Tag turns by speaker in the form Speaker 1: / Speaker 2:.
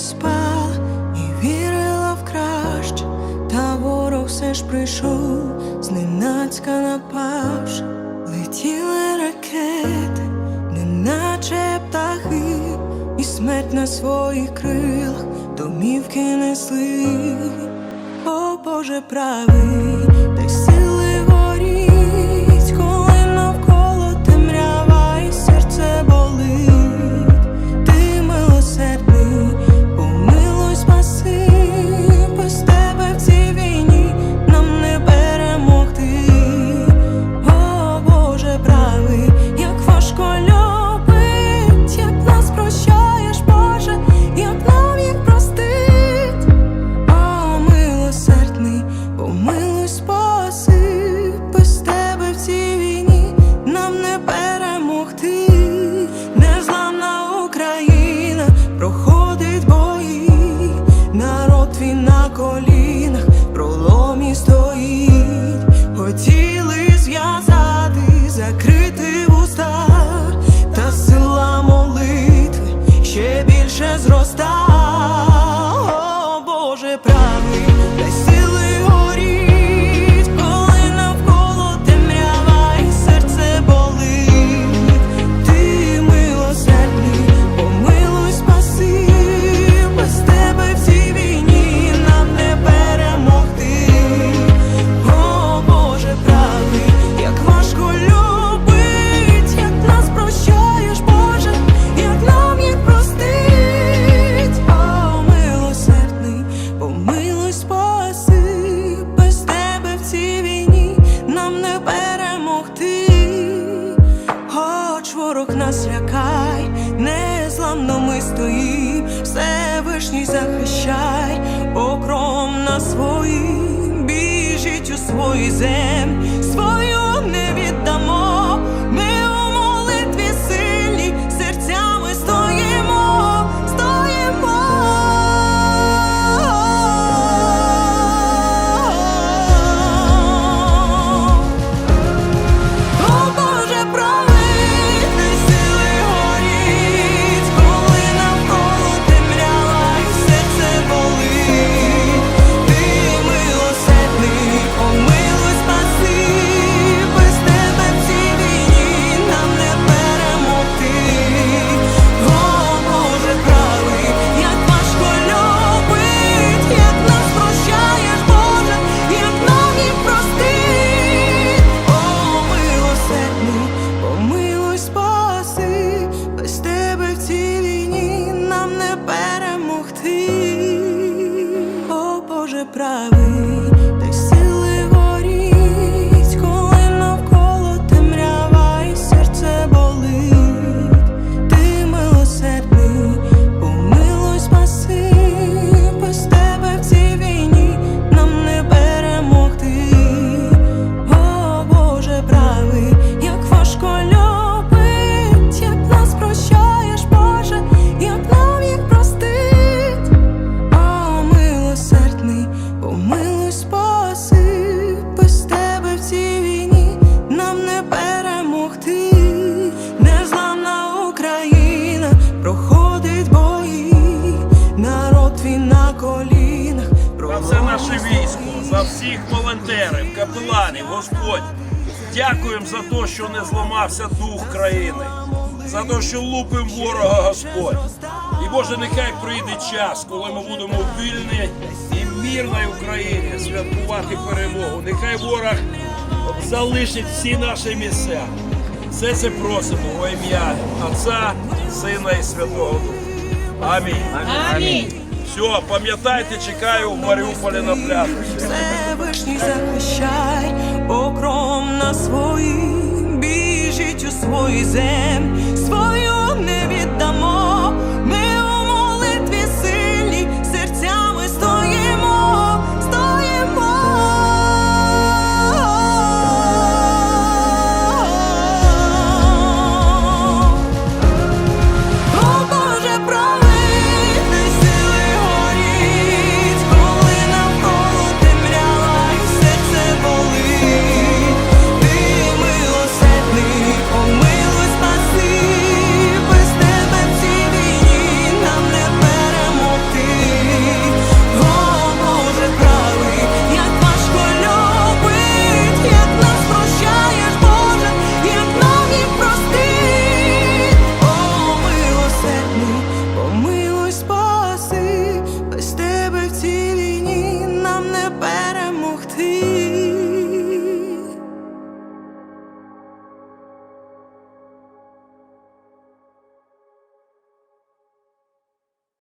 Speaker 1: спав і вірила в краще, та ворог все ж прийшов, зненацька напавши, летіли ракети, неначе птахи, і смерть на своїх крилах домівки несли, о Боже правий. Колінах, проломі стоїть, хотіли зв'язати, закрити вуста, та сила молитви ще більше зроста. Ворог нас лякай, незламно ми стоїм, Всевишній захищай, покром на своїм, біжить у свої землі, перемогти. О, Боже, правий,
Speaker 2: наше військо, за всіх волонтерів, капеланів, Господь. Дякуємо за те, що не зламався дух країни, за те, що лупим ворога Господь. І Боже, нехай прийде час, коли ми будемо в і мирній Україні святкувати перемогу. Нехай ворог залишить всі наші місця. Все це просимо во ім'я Отця, Сина і Святого Духа. Амінь.
Speaker 3: Амінь.
Speaker 2: Все, пам'ятайте, чекаю в Маріуполі на пляжі.
Speaker 1: Всевишній захищай, покром на своїм, біжить у свої землі,